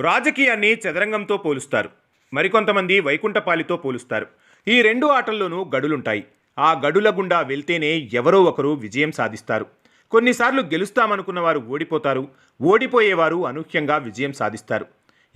రాజకీయాన్ని చదరంగంతో పోలుస్తారు. మరికొంతమంది వైకుంఠపాలితో పోలుస్తారు. ఈ రెండు ఆటల్లోనూ గడులుంటాయి. ఆ గడుల గుండా వెళ్తేనే ఎవరో ఒకరు విజయం సాధిస్తారు. కొన్నిసార్లు గెలుస్తామనుకున్న వారు ఓడిపోతారు. ఓడిపోయేవారు అనూహ్యంగా విజయం సాధిస్తారు.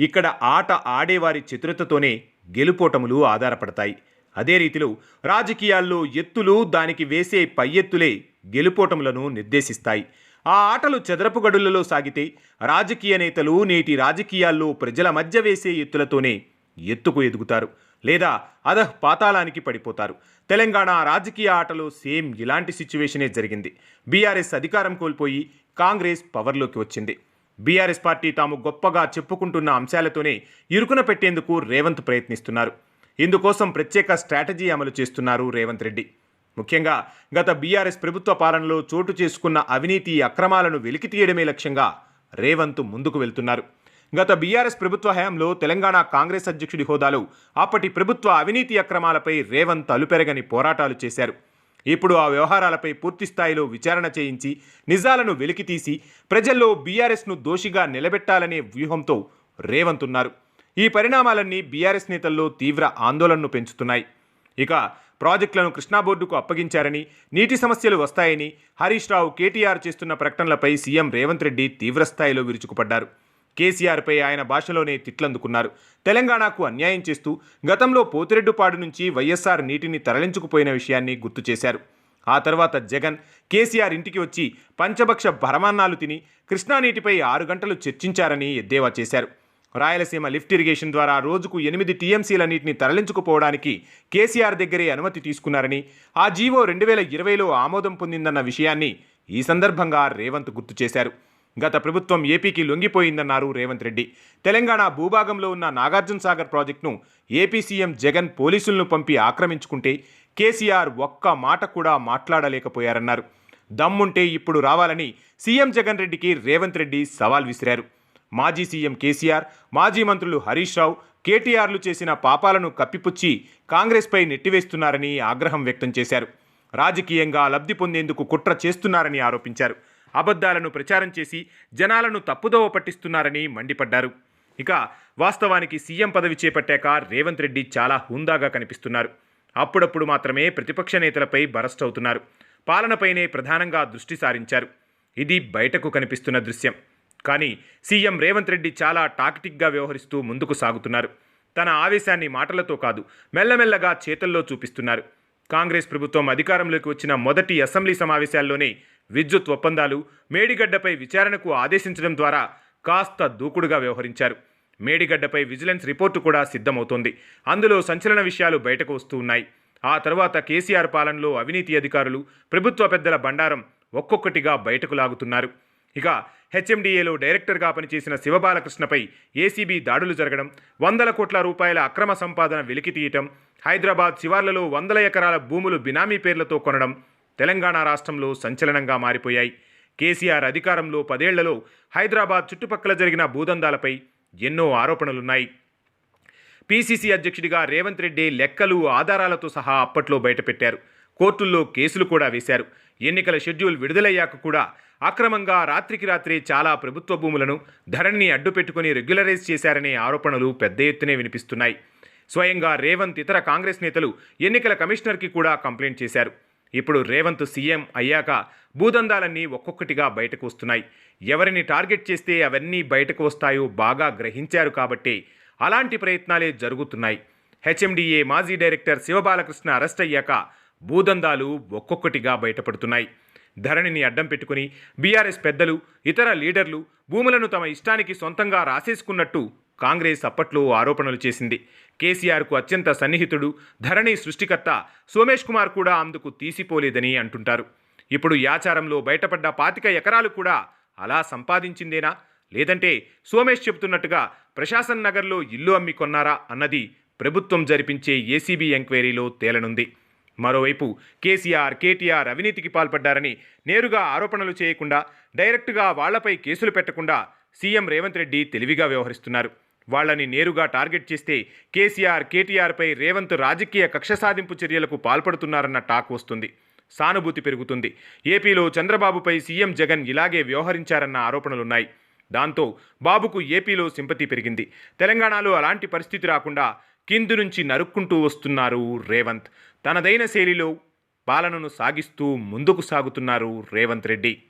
ఇక్కడ ఆట ఆడేవారి చతురతతోనే గెలుపోటములు ఆధారపడతాయి. అదే రీతిలో రాజకీయాల్లో ఎత్తులు దానికి వేసే పై ఎత్తులే గెలుపోటములను నిర్దేశిస్తాయి. ఆ ఆటలు చదరపు గడులలో సాగితే రాజకీయ నేతలు నేటి రాజకీయాల్లో ప్రజల మధ్య వేసే ఎత్తులతోనే ఎత్తుకు ఎదుగుతారు లేదా అదహ్ పాతాళానికి పడిపోతారు. తెలంగాణ రాజకీయ ఆటలో సేమ్ ఇలాంటి సిచ్యువేషనే జరిగింది. బీఆర్ఎస్ అధికారం కోల్పోయి కాంగ్రెస్ పవర్లోకి వచ్చింది. బీఆర్ఎస్ పార్టీ తాము గొప్పగా చెప్పుకుంటున్న అంశాలతోనే ఇరుకున పెట్టేందుకు రేవంత్ ప్రయత్నిస్తున్నారు. ఇందుకోసం ప్రత్యేక స్ట్రాటజీ అమలు చేస్తున్నారు రేవంత్ రెడ్డి. ముఖ్యంగా గత బీఆర్ఎస్ ప్రభుత్వ పాలనలో చోటు చేసుకున్న అవినీతి అక్రమాలను వెలికి తీయడమే లక్ష్యంగా రేవంత్ ముందుకు వెళ్తున్నారు. గత బీఆర్ఎస్ ప్రభుత్వ హయాంలో తెలంగాణ కాంగ్రెస్ అధ్యక్షుడి హోదాలో అప్పటి ప్రభుత్వ అవినీతి అక్రమాలపై రేవంత్ అలుపెరగని పోరాటాలు చేశారు. ఇప్పుడు ఆ వ్యవహారాలపై పూర్తిస్థాయిలో విచారణ చేయించి నిజాలను వెలికితీసి ప్రజల్లో బీఆర్ఎస్ను దోషిగా నిలబెట్టాలనే వ్యూహంతో రేవంత్ ఉన్నారు. ఈ పరిణామాలన్నీ బీఆర్ఎస్ నేతల్లో తీవ్ర ఆందోళనను పెంచుతున్నాయి. ఇక ప్రాజెక్టులను కృష్ణా బోర్డుకు అప్పగించారని నీటి సమస్యలు వస్తాయని హరీష్ రావు కేటీఆర్ చేస్తున్న ప్రకటనలపై సీఎం రేవంత్ రెడ్డి తీవ్రస్థాయిలో విరుచుకుపడ్డారు. కేసీఆర్పై ఆయన భాషలోనే తిట్లందుకున్నారు. తెలంగాణకు అన్యాయం చేస్తూ గతంలో పోతిరెడ్డుపాడు నుంచి వైఎస్ఆర్ నీటిని తరలించుకుపోయిన విషయాన్ని గుర్తు చేశారు. ఆ తర్వాత జగన్ కేసీఆర్ ఇంటికి వచ్చి పంచభక్ష భరమాన్నాలు తిని కృష్ణా నీటిపై ఆరు గంటలు చర్చించారని ఎద్దేవా చేశారు. రాయలసీమ లిఫ్ట్ ఇరిగేషన్ ద్వారా రోజుకు ఎనిమిది టీఎంసీల నీటిని తరలించుకుపోవడానికి కేసీఆర్ దగ్గరే అనుమతి తీసుకున్నారని ఆ జీవో రెండు వేల ఇరవైలో ఆమోదం పొందిందన్న విషయాన్ని ఈ సందర్భంగా రేవంత్ గుర్తు చేశారు. గత ప్రభుత్వం ఏపీకి లొంగిపోయిందన్నారు రేవంత్ రెడ్డి. తెలంగాణ భూభాగంలో ఉన్న నాగార్జున సాగర్ ప్రాజెక్టును ఏపీ సీఎం జగన్ పోలీసులను పంపి ఆక్రమించుకుంటే కేసీఆర్ ఒక్క మాట కూడా మాట్లాడలేకపోయారన్నారు. దమ్ముంటే ఇప్పుడు రావాలని సీఎం జగన్ రెడ్డికి రేవంత్ రెడ్డి సవాల్ విసిరారు. మాజీ సీఎం కేసీఆర్ మాజీ మంత్రులు హరీష్ రావు కేటీఆర్లు చేసిన పాపాలను కప్పిపుచ్చి కాంగ్రెస్పై నెట్టివేస్తున్నారని ఆగ్రహం వ్యక్తం చేశారు. రాజకీయంగా లబ్ధి పొందేందుకు కుట్ర చేస్తున్నారని ఆరోపించారు. అబద్ధాలను ప్రచారం చేసి జనాలను తప్పుదోవ పట్టిస్తున్నారని మండిపడ్డారు. ఇక వాస్తవానికి సీఎం పదవి చేపట్టాక రేవంత్ రెడ్డి చాలా హుందాగా కనిపిస్తున్నారు. అప్పుడప్పుడు మాత్రమే ప్రతిపక్ష నేతలపై బరస్ట్ అవుతున్నారు. పాలనపైనే ప్రధానంగా దృష్టి సారించారు. ఇది బయటకు కనిపిస్తున్న దృశ్యం. కానీ సీఎం రేవంత్ రెడ్డి చాలా టాక్టిక్గా వ్యవహరిస్తూ ముందుకు సాగుతున్నారు. తన ఆవేశాన్ని మాటలతో కాదు మెల్లమెల్లగా చేతల్లో చూపిస్తున్నారు. కాంగ్రెస్ ప్రభుత్వం అధికారంలోకి వచ్చిన మొదటి అసెంబ్లీ సమావేశాల్లోనే విద్యుత్ ఒప్పందాలు మేడిగడ్డపై విచారణకు ఆదేశించడం ద్వారా కాస్త దూకుడుగా వ్యవహరించారు. మేడిగడ్డపై విజిలెన్స్ రిపోర్టు కూడా సిద్ధమవుతోంది. అందులో సంచలన విషయాలు బయటకు వస్తూ ఉన్నాయి. ఆ తర్వాత కేసీఆర్ పాలనలో అవినీతి అధికారులు ప్రభుత్వ పెద్దల బండారం ఒక్కొక్కటిగా బయటకు లాగుతున్నారు. ఇక హెచ్ఎండిఏలో డైరెక్టర్గా పనిచేసిన శివబాలకృష్ణపై ఏసీబీ దాడులు జరగడం వందల కోట్ల రూపాయల అక్రమ సంపాదన వెలికితీయటం హైదరాబాద్ శివార్లలో వందల ఎకరాల భూములు బినామీ పేర్లతో కొనడం తెలంగాణ రాష్ట్రంలో సంచలనంగా మారిపోయాయి. కేసీఆర్ అధికారంలో పదేళ్ళలో హైదరాబాద్ చుట్టుపక్కల జరిగిన భూదందాలపై ఎన్నో ఆరోపణలున్నాయి. పీసీసీ అధ్యక్షుడిగా రేవంత్ రెడ్డి లెక్కలు ఆధారాలతో సహా అప్పట్లో బయటపెట్టారు. కోర్టుల్లో కేసులు కూడా వేశారు. ఎన్నికల షెడ్యూల్ విడుదలయ్యాక కూడా అక్రమంగా రాత్రికి రాత్రి చాలా ప్రభుత్వ భూములను ధరణిని అడ్డుపెట్టుకుని రెగ్యులరైజ్ చేశారనే ఆరోపణలు పెద్ద ఎత్తునే వినిపిస్తున్నాయి. స్వయంగా రేవంత్ ఇతర కాంగ్రెస్ నేతలు ఎన్నికల కమిషనర్కి కూడా కంప్లైంట్ చేశారు. ఇప్పుడు రేవంత్ సీఎం అయ్యాక భూదందాలన్నీ ఒక్కొక్కటిగా బయటకు వస్తున్నాయి. ఎవరిని టార్గెట్ చేస్తే అవన్నీ బయటకు వస్తాయో బాగా గ్రహించారు కాబట్టి అలాంటి ప్రయత్నాలే జరుగుతున్నాయి. హెచ్ఎండిఏ మాజీ డైరెక్టర్ శివబాలకృష్ణ అరెస్ట్ అయ్యాక భూదందాలు ఒక్కొక్కటిగా బయటపడుతున్నాయి. ధరణిని అడ్డం పెట్టుకుని బీఆర్ఎస్ పెద్దలు ఇతర లీడర్లు భూములను తమ ఇష్టానికి సొంతంగా రాసేసుకున్నట్టు కాంగ్రెస్ అప్పట్లో ఆరోపణలు చేసింది. కేసీఆర్కు అత్యంత సన్నిహితుడు ధరణి సృష్టికర్త సోమేష్ కుమార్ కూడా అందుకు తీసిపోలేదని అంటుంటారు. ఇప్పుడు యాచారంలో బయటపడ్డ పాతిక ఎకరాలు కూడా అలా సంపాదించిందేనా? లేదంటే సోమేష్ చెబుతున్నట్టుగా ప్రశాసన్ నగర్లో ఇల్లు అమ్మి కొన్నారా అన్నది ప్రభుత్వం జరిపించే ఏసీబీ ఎంక్వైరీలో తేలనుంది. మరోవైపు కేసీఆర్ కేటీఆర్ అవినీతికి పాల్పడ్డారని నేరుగా ఆరోపణలు చేయకుండా డైరెక్టుగా వాళ్ళపై కేసులు పెట్టకుండా సీఎం రేవంత్ రెడ్డి తెలివిగా వ్యవహరిస్తున్నారు. వాళ్ళని నేరుగా టార్గెట్ చేస్తే కేసీఆర్ కేటీఆర్పై రేవంత్ రాజకీయ కక్ష సాధింపు చర్యలకు పాల్పడుతున్నారన్న టాక్ వస్తుంది. సానుభూతి పెరుగుతుంది. ఏపీలో చంద్రబాబుపై సీఎం జగన్ ఇలాగే వ్యవహరించారన్న ఆరోపణలున్నాయి. దాంతో బాబుకు ఏపీలో సింపతి పెరిగింది. తెలంగాణలో అలాంటి పరిస్థితి రాకుండా కింది నుంచి నరుక్కుంటూ వస్తున్నారు రేవంత్. తనదైన శైలిలో పాలనను సాగిస్తూ ముందుకు సాగుతున్నారు రేవంత్ రెడ్డి.